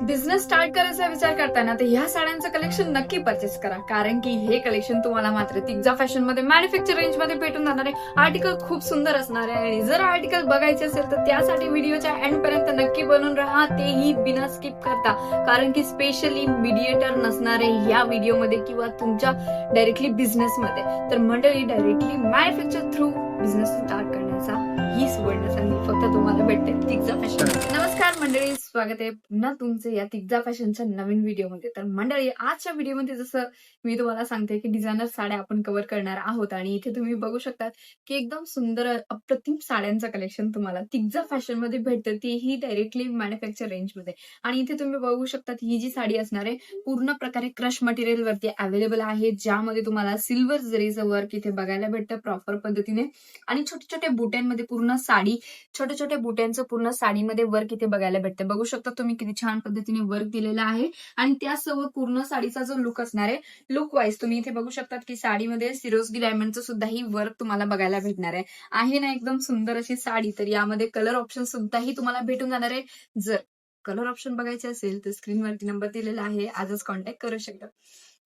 Business start करायचा विचार करताना तर ह्या साड्यांचं कलेक्शन नक्की परचेस करा. कारण की हे कलेक्शन तुम्हाला मात्र तिग्जा फॅशनमध्ये मॅन्युफॅक्चर रेंजमध्ये भेटून जाणार आहे. आर्टिकल खूप सुंदर असणार आहे. आणि जर आर्टिकल बघायचे असेल तर त्यासाठी व्हिडिओच्या एंड पर्यंत नक्की बनून राहा. तेही बिना स्किप करता. कारण की स्पेशली मीडिएटर नसणारे या व्हिडिओमध्ये किंवा तुमच्या डायरेक्टली बिझनेस मध्ये. तर मंडळी directly manufacture through business start करण्याचा ही सुवर्ण संधी फक्त तुम्हाला भेटते तिग्जा फॅशन नमस्कार मंडळी. स्वागत आहे. पुन्हा तुमचे या तिग्जा फॅशनच्या नवीन व्हिडिओमध्ये. तर मंडळी आजच्या व्हिडिओमध्ये जसं मी तुम्हाला सांगते की डिझायनर साड्या आपण कव्हर करणार आहोत आणि इथे तुम्ही बघू शकतात की एकदम सुंदर अप्रतिम साड्यांचं कलेक्शन तुम्हाला तिग्जा फॅशनमध्ये भेटतं. तीही डायरेक्टली मॅन्युफॅक्चर रेंजमध्ये. आणि इथे तुम्ही बघू शकतात ही जी साडी असणार आहे पूर्ण प्रकारे क्रश मटेरियल वरती अवेलेबल आहे ज्यामध्ये तुम्हाला सिल्वर जरीचं वर्क इथे बघायला भेटतं प्रॉपर पद्धतीने. आणि छोटे छोटे बुट्यांमध्ये पूर्ण साडी छोट्या छोट्या बुट्यांचं पूर्ण साडीमध्ये वर्क इथे बघायला भेटतं. बघू शकता तुम्ही किती छान पद्धतीने वर्क दिलेला आहे. आणि त्यासोबत पूर्ण साडीचा जो लुक असणार आहे लुक वाईज तुम्ही इथे बघू शकतात की साडीमध्ये सिरोजगी डायमंडचं सुद्धा ही वर्क तुम्हाला बघायला भेटणार आहे. आहे ना एकदम सुंदर अशी साडी तर यामध्ये कलर ऑप्शन सुद्धाही तुम्हाला भेटून जाणार आहे. जर कलर ऑप्शन बघायचे असेल तर स्क्रीनवरती नंबर दिलेला आहे. आजच कॉन्टॅक्ट करू शकता.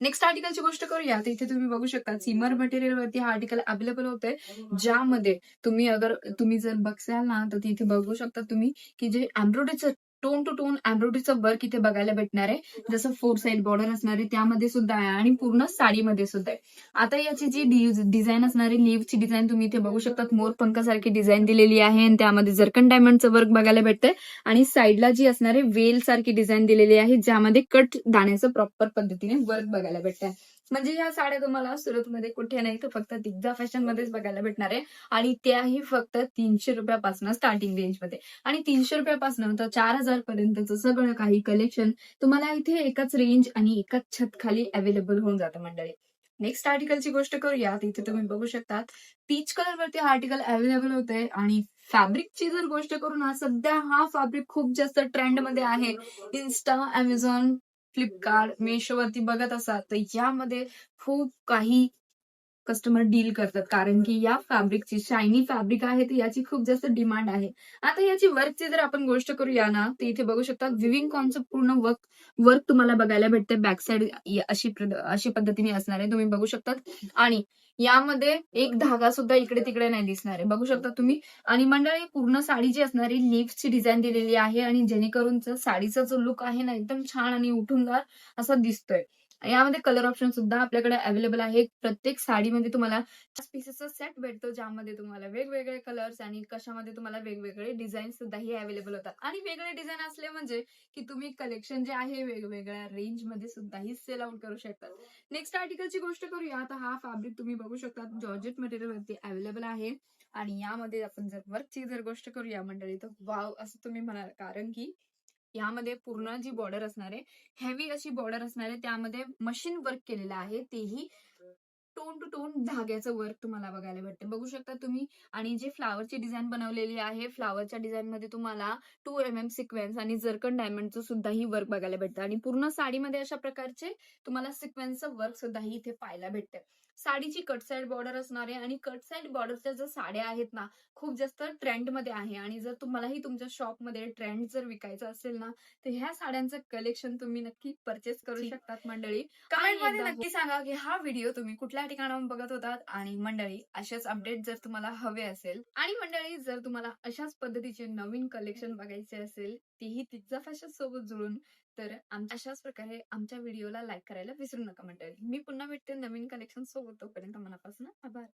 नेक्स्ट आर्टिकलची गोष्ट करूया. तर इथे तुम्ही बघू शकता सीमर मटेरियल वरती हा आर्टिकल अवेलेबल होतोय. ज्यामध्ये तुम्ही अगर तुम्ही जर बघसाल ना तर तिथे बघू शकता तुम्ही की जे एम्ब्रॉयडरीचं टोन टू टोन एम्ब्रॉयडरीचं वर्क इथे बघायला भेटणार आहे. जसं फोर साइड बॉर्डर असणार आहे त्यामध्ये सुद्धा आहे आणि पूर्ण साडीमध्ये सुद्धा आहे. आता याची जी डिझाईन असणारी लीव्हची डिझाईन तुम्ही इथे बघू शकतात. मोर पंखासारखी डिझाईन दिलेली आहे आणि त्यामध्ये जर्कन डायमंडचं वर्क बघायला भेटतंय. आणि साईडला जी असणारी वेल सारखी डिझाईन दिलेली आहे ज्यामध्ये कट दाण्याचं प्रॉपर पद्धतीने वर्क बघायला भेटतंय. म्हणजे ह्या साड्या तुम्हाला सुरतमध्ये कुठे नाही तर फक्त दिग्जा फॅशन मध्येच बघायला भेटणार आहे. आणि त्याही फक्त तीनशे रुपयापासून स्टार्टिंग रेंजमध्ये. आणि तीनशे रुपयापासून तर चार हजार पर्यंतचं सगळं काही कलेक्शन तुम्हाला इथे एकाच रेंज आणि एकाच छत खाली अवेलेबल होऊन जातं मंडळी. नेक्स्ट आर्टिकलची गोष्ट करूया. तिथे इथे तुम्ही बघू शकतात. पीच कलर वरती हा आर्टिकल अवेलेबल होते आणि फॅब्रिकची जर गोष्ट करू ना सध्या हा फॅब्रिक खूप जास्त ट्रेंडमध्ये आहे. इन्स्टा अमेझॉन फ्लिपकार्ट मेशो वरती बघत असाल तर यामध्ये खूप काही कस्टमर डील करतात. कारण की या फॅब्रिकची शायनी फॅब्रिक आहे तर याची खूप जास्त डिमांड आहे. आता याची वर्कची जर आपण गोष्ट करूया ना तर इथे बघू शकता विविंग कॉन्सेप्ट पूर्ण वर्क वर्क तुम्हाला बघायला भेटते. बॅक साइड अशी अशी पद्धतीने असणार आहे. तुम्ही बघू शकतात. आणि यामध्ये एक धागा सुद्धा इकडे तिकडे नाही दिसणार आहे. बघू शकता तुम्ही. आणि मंडळी पूर्ण साडी जी असणारी लिप्सची डिझाईन दिलेली आहे. आणि जेणेकरून साडीचा जो लुक आहे ना एकदम छान आणि उठूनदार असा दिसतोय. यामध्ये कलर ऑप्शन सुद्धा आपल्याकडे अवेलेबल आहे प्रत्येक साडीमध्ये तुम्हाला पीसेसचा सेट भेटतो ज्यामध्ये तुम्हाला वेगवेगळे कलर्स आणि कशामध्ये तुम्हाला वेगवेगळे डिझाईन सुद्धाही अवेलेबल होतात. आणि वेगळे डिझाईन असले म्हणजे की तुम्ही कलेक्शन जे आहे वेगवेगळ्या रेंजमध्ये सुद्धाही सेल आउट करू शकतात नेक्स्ट आर्टिकलची गोष्ट करूया. आता हा फॅब्रिक तुम्ही बघू शकता जॉर्जेट मटेरियल वरती अवेलेबल आहे. आणि यामध्ये आपण जर वर्कची जर गोष्ट करूया मंडळी तर वाव असं तुम्ही म्हणाल. कारण की यामध्ये पूर्ण जी बॉर्डर असणार आहे हेवी अशी बॉर्डर असणार आहे त्यामध्ये मशीन वर्क केलेलं आहे तेही टोन टू टोन धाग्याचं वर्क तुम्हाला बघायला भेटते. बघू शकता तुम्ही आणि जे फ्लावरची डिझाईन बनवलेली आहे फ्लावरच्या डिझाईन मध्ये तुम्हाला टू एम एम सिक्वेन्स आणि जर्कन डायमंडचं सुद्धा ही वर्क बघायला भेटतं. आणि पूर्ण साडीमध्ये अशा प्रकारचे तुम्हाला सिक्वेन्सचं वर्क सुद्धा ही इथे पाहायला भेटते. साडीची कट साइड बॉर्डर असणार आहे आणि कट साइड बॉर्डरच्या ज्या साड्या आहेत ना खूप जास्त ट्रेंडमध्ये आहे. आणि जर तुम्हालाही तुमच्या शॉपमध्ये ट्रेंड जर विकायचं असेल ना तर ह्या साड्यांचं कलेक्शन तुम्ही नक्की परचेस करू शकतात मंडळी. कमेंटमध्ये एकदा नक्की सांगा की हा व्हिडिओ तुम्ही कुठल्या ठिकाणाहून बघत होतात? आणि मंडळी अशाच अपडेट जर तुम्हाला हवे असेल. आणि मंडळी जर तुम्हाला अशाच पद्धतीचे नवीन कलेक्शन बघायचे असेल तेही तिचा फॅशन सोबत जुळून तर अशाच प्रकारे आमच्या व्हिडिओला लाईक करायला विसरू नका मंडळी मी पुन्हा भेटते नवीन कलेक्शन सोबत तोपर्यंत मनापासून आभार.